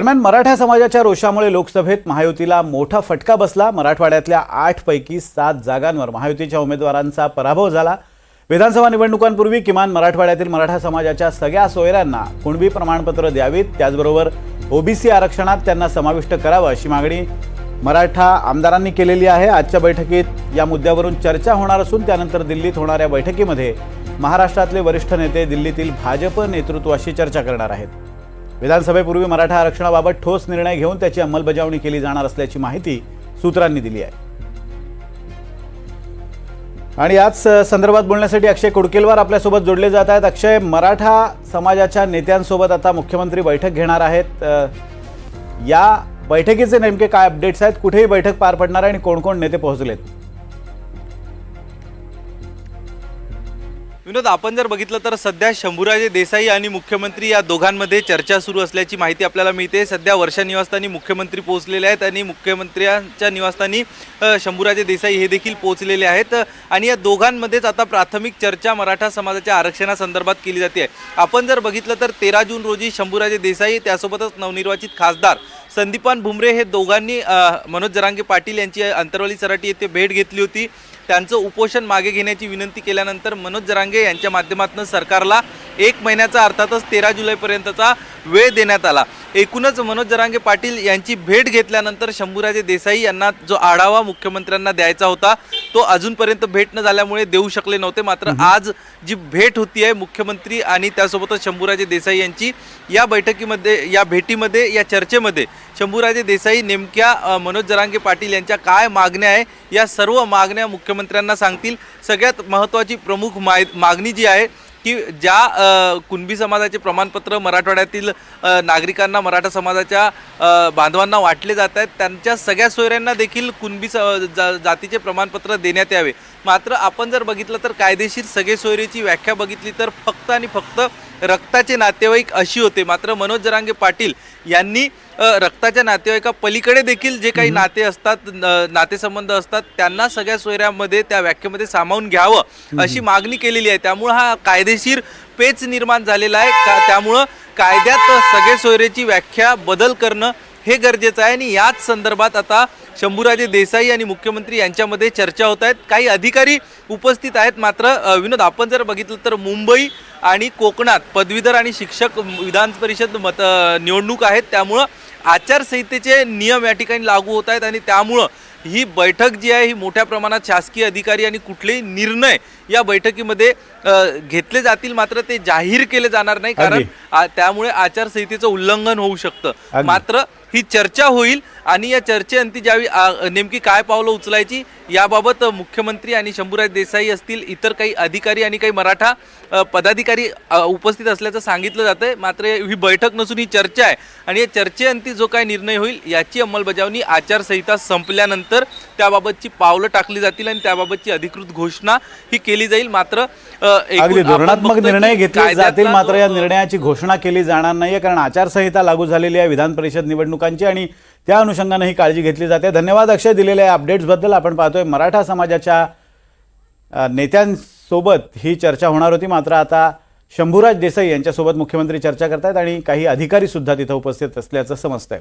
दरम्यान मराठा समाजाच्या रोषामुळे लोकसभेत महायुतीला मोठा फटका बसला. मराठवाड्यातल्या आठ पैकी सात जागांवर महायुतीच्या उमेदवारांचा पराभव झाला. विधानसभा निवडणुकांपूर्वी किमान मराठवाड्यातील मराठा समाजाच्या सगळ्या सोयऱ्यांना कुणबी प्रमाणपत्र द्यावीत. त्याचबरोबर ओबीसी आरक्षणात त्यांना समाविष्ट करावं अशी मागणी मराठा आमदारांनी केलेली आहे. आजच्या बैठकीत या मुद्द्यावरून चर्चा होणार असून त्यानंतर दिल्लीत होणाऱ्या बैठकीमध्ये महाराष्ट्रातले वरिष्ठ नेते दिल्लीतील भाजप नेतृत्वाशी चर्चा करणार आहेत. विधानसभेपूर्वी मराठा आरक्षणाबाबत ठोस निर्णय घेऊन त्याची अंमलबजावणी केली जाणार असल्याची माहिती सूत्रांनी दिली आहे. आणि याच संदर्भात बोलण्यासाठी अक्षय कुडकेलवार आपल्यासोबत जोडले जात आहेत. अक्षय मराठा समाजाच्या नेत्यांसोबत आता मुख्यमंत्री बैठक घेणार आहेत. या बैठकीचे नेमके काय अपडेट्स आहेत? कुठेही बैठक पार पडणार आहे आणि कोण कोण नेते पोहोचलेत? विनोद आपण जर बघितलं तर सध्या शंभूराजे देसाई आणि मुख्यमंत्री या दोघांमध्ये चर्चा सुरू असल्याची माहिती आपल्याला मिळते. सध्या वर्षा निवासस्थानी मुख्यमंत्री पोहोचलेले आहेत आणि मुख्यमंत्र्यांच्या निवासस्थानी शंभूराजे देसाई हे देखील पोहोचलेले आहेत. आणि या दोघांमध्येच आता प्राथमिक चर्चा मराठा समाजाच्या आरक्षणासंदर्भात केली जाते. आपण जर बघितलं तर तेरा जून रोजी शंभूराजे देसाई त्यासोबतच नवनिर्वाचित खासदार संदीपान भुमरे हे दोघांनी मनोज जरांगे पाटील यांची अंतरवाली सराटी येथे भेट घेतली होती. त्यांचं उपोषण मागे घेण्याची विनंती केल्यानंतर मनोज जरांगे यांच्या माध्यमातून सरकारला एक महिन्याचा अर्थातच तेरा जुलैपर्यंतचा वेळ देण्यात आला. एकूणच मनोज जरांगे पाटील यांची भेट घेतल्यानंतर शंभूराजे देसाई यांना जो आढावा मुख्यमंत्र्यांना द्यायचा होता तो अजूनपर्यंत भेट न झाल्यामुळे देऊ शकले नव्हते. मात्र आज जी भेट होती आहे मुख्यमंत्री आणि त्यासोबतच शंभूराजे देसाई यांची या बैठकीमध्ये या भेटीमध्ये या चर्चेमध्ये शंभूराजे देसाई नेमक्या मनोज जरांगे पाटील यांच्या काय मागण्या आहे या सर्व मागण्या मुख्यमंत्र्यांना सांगतील. सगळ्यात महत्त्वाची प्रमुख माय मागणी जी आहे की ज्या कुणबी समाजाचे प्रमाणपत्र मराठवाड्यातील नागरिकांना मराठा समाजाच्या बांधवांना वाटले जात आहेत त्यांच्या सगळ्या सोयऱ्यांना देखील कुणबी स जा- जातीचे प्रमाणपत्र देण्यात यावे. मात्र आपण जर बघितलं तर कायदेशीर सगळे सोयरीची व्याख्या बघितली तर फक्त आणि फक्त रक्ताचे नातेवाईक अशी होते. मात्र मनोज जरांगे पाटील यांनी रक्ताच्या नातेवाईका पलीकडे देखील जे काही नाते असतात न- नातेसंबंध असतात त्यांना सगळ्या सोयऱ्यामध्ये त्या व्याख्येमध्ये सामावून घ्यावं अशी मागणी केलेली आहे. त्यामुळं हा कायदेशीर पेच निर्माण झालेला आहे. का त्यामुळं कायद्यात सगळे सोयरेची व्याख्या बदल करणं हे गरजेचं आहे आणि याच संदर्भात आता शंभूराजे देसाई आणि मुख्यमंत्री यांच्यामध्ये चर्चा होत आहेत. काही अधिकारी उपस्थित आहेत. मात्र विनोद आपण जर बघितलं तर मुंबई आणि कोकणात पदवीधर आणि शिक्षक विधान परिषद मत निवडणूक आहेत. त्यामुळं आचारसंहितेचे नियम या ठिकाणी लागू होत आहेत आणि त्यामुळं ही बैठक जी आहे ही मोठ्या प्रमाणात शासकीय अधिकारी आणि कुठलेही निर्णय या बैठकीमध्ये घेतले जातील. मात्र ते जाहीर केले जाणार नाही. कारण त्यामुळे आचारसंहितेचं उल्लंघन होऊ शकतं. मात्र ही चर्चा होईल. आणि या चर्चेअंती ज्यावेळी नेमकी काय पावलं उचलायची याबाबत मुख्यमंत्री आणि शंभूराज देसाई असतील इतर काही अधिकारी आणि काही मराठा पदाधिकारी उपस्थित असल्याचं सांगितलं जातंय. मात्र ही बैठक नसून ही चर्चा आहे. आणि या चर्चेअंती जो काय निर्णय होईल याची अंमलबजावणी आचारसंहिता संपल्यानंतर त्याबाबतची पावलं टाकली जातील आणि त्याबाबतची अधिकृत घोषणा ही केली जाईल. मात्र धोरणात्मक निर्णय घेतले जातील मात्र या निर्णयाची घोषणा केली जाणार नाहीये कारण आचारसंहिता लागू झालेली आहे विधान परिषद निवडणुकांची आणि त्या अनुषंगानं ही काळजी घेतली जाते. धन्यवाद अक्षय दिलेल्या अपडेट्सबद्दल आपण पाहतोय मराठा समाजाच्या नेत्यांसोबत ही चर्चा होणार होती. मात्र आता शंभूराज देसाई यांच्यासोबत मुख्यमंत्री चर्चा करतायत आणि काही अधिकारीसुद्धा तिथं उपस्थित असल्याचं समजतंय.